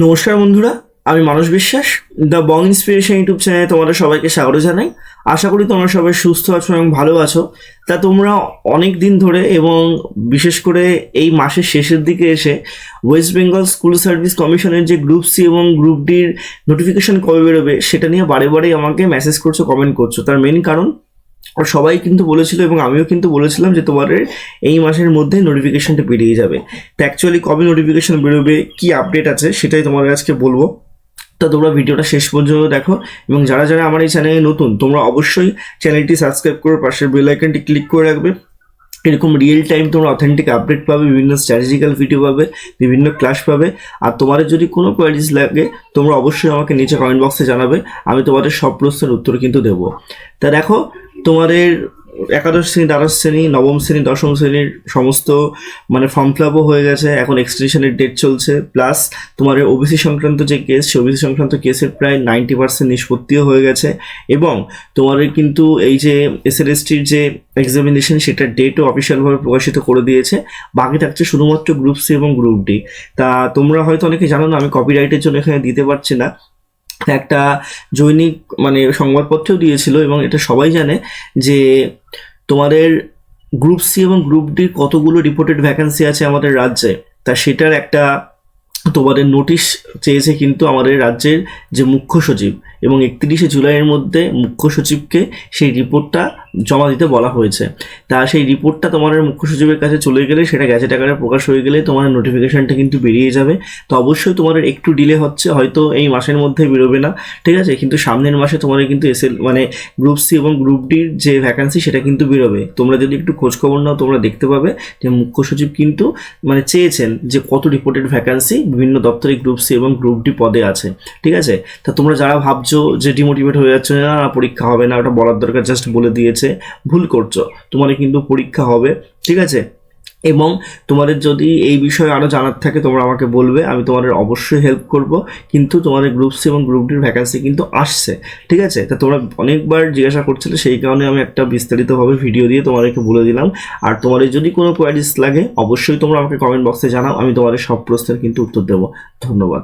নমস্কার বন্ধুরা, আমি মানস বিশ্বাস দ্য বং ইন্সপিরেশন ইউটিউব চ্যানেলে তোমাদের সবাইকে স্বাগত জানাই। আশা করি তোমরা সবাই সুস্থ আছো এবং ভালো আছো। তা তোমরা অনেক দিন ধরে এবং বিশেষ করে এই মাসের শেষের দিকে এসে ওয়েস্ট বেঙ্গল স্কুল সার্ভিস কমিশনের যে গ্রুপ সি এবং গ্রুপ ডির নোটিফিকেশন কবে বেরোবে, সেটা নিয়ে বারে আমাকে মেসেজ করছ কমেন্ট করছ। তার মেন কারণ সবাই কিন্তু বলেছিল এবং আমিও কিন্তু বলেছিলাম যে তোমাদের এই মাসের মধ্যে নোটিফিকেশনটা বেরিয়ে যাবে। তো অ্যাকচুয়ালি কবে নোটিফিকেশন বেরোবে, কি আপডেট আছে সেটাই তোমাদের আজকে বলব। তো তোমরা ভিডিওটা শেষ পর্যন্ত দেখো এবং যারা যারা আমার এই চ্যানেলে নতুন, তোমরা অবশ্যই চ্যানেলটি সাবস্ক্রাইব করে পাশের বেল আইকনটি ক্লিক করে রাখবে। এরকম রিয়েল টাইম তোমরা অথেন্টিক আপডেট পাবে, বিভিন্ন স্ট্র্যাটেজিক্যাল ভিডিও পাবে, বিভিন্ন ক্লাস পাবে। আর তোমাদের যদি কোনো কোয়ারিজ লাগে, তোমরা অবশ্যই আমাকে নিচে কমেন্ট বক্সে জানাবে, আমি তোমাদের সব প্রশ্নের উত্তর কিন্তু দেবো। তা দেখো তোমাদের একাদশ শ্রেণি, দ্বাদশ শ্রেণি, নবম শ্রেণি, দশম শ্রেণির সমস্ত মানে ফর্ম ফিল আপও হয়ে গেছে। এখন এক্সটেনশনের ডেট চলছে। প্লাস তোমার ওবিসি সংক্রান্ত যে কেস সে ওবিসি সংক্রান্ত কেসের প্রায় নাইনটি পার্সেন্ট নিষ্পত্তিও হয়ে গেছে। এবং তোমাদের কিন্তু এই যে এসএলএসটির যে এক্সামিনেশন সেটার ডেটও অফিসিয়ালভাবে প্রকাশিত করে দিয়েছে। বাকি থাকছে শুধুমাত্র গ্রুপ সি এবং গ্রুপ ডি তা তোমরা হয়তো অনেকে জানো না, আমি কপিরাইটের জন্য এখানে দিতে পারছি না। একটা জৈনিক মানে সংবাদপত্রেও দিয়েছিল এবং এটা সবাই জানে যে তোমাদের গ্রুপ সি এবং গ্রুপ ডির কতগুলো রিপোর্টেড ভ্যাকেন্সি আছে আমাদের রাজ্যে। তা সেটার একটা তোমাদের নোটিশ চেয়েছে কিন্তু আমাদের রাজ্যের যে মুখ্য সচিব এবং একত্রিশে জুলাইয়ের মধ্যে মুখ্য সচিবকে সেই রিপোর্টটা জমা দিতে বলা হয়েছে। তা সেই রিপোর্টটা তোমাদের মুখ্য সচিবের কাছে চলে গেলে সেটা গ্যাজেট আকারে প্রকাশ হয়ে গেলে তোমার নোটিফিকেশনটা কিন্তু বেরিয়ে যাবে। তো অবশ্যই তোমাদের একটু ডিলে হচ্ছে হয়তো এই মাসের মধ্যে বেরোবে না ঠিক আছে? কিন্তু সামনের মাসে তোমাদের কিন্তু এসএল মানে গ্রুপ সি এবং গ্রুপ ডির যে ভ্যাকান্সি সেটা কিন্তু বেরোবে। তোমরা যদি একটু খোঁজখবর নাও তোমরা দেখতে পাবে যে মুখ্য সচিব কিন্তু মানে চেয়েছেন যে কত রিপোর্টেড ভ্যাকান্সি বিভিন্ন দপ্তরে গ্রুপ সি এবং গ্রুপ ডি পদে আছে ঠিক আছে? তা তোমরা যারা ভাবছ যে ডিমোটিভেট হয়ে যাচ্ছে না, পরীক্ষা হবে না ওটা বলার দরকার জাস্ট বলে দিয়েছে। ভুল করছ তোমাদের কিন্তু পরীক্ষা হবে। ঠিক আছে? এবং তোমাদের যদি এই বিষয়ে আরও জানার থাকে, তোমরা আমাকে বলবে, আমি তোমাদের অবশ্যই হেল্প করব। কিন্তু তোমাদের গ্রুপ সি এবং গ্রুপ ডির ভ্যাকান্সি কিন্তু আসছে। ঠিক আছে? তা তোমরা অনেকবার জিজ্ঞাসা করছিলে, সেই কারণে আমি একটা বিস্তারিতভাবে ভিডিও দিয়ে তোমাদেরকে বলে দিলাম। আর তোমাদের যদি কোনো কোয়ারিজ লাগে, অবশ্যই তোমরা আমাকে কমেন্ট বক্সে জানাও, আমি তোমাদের সব প্রশ্নের কিন্তু উত্তর দেবো। ধন্যবাদ।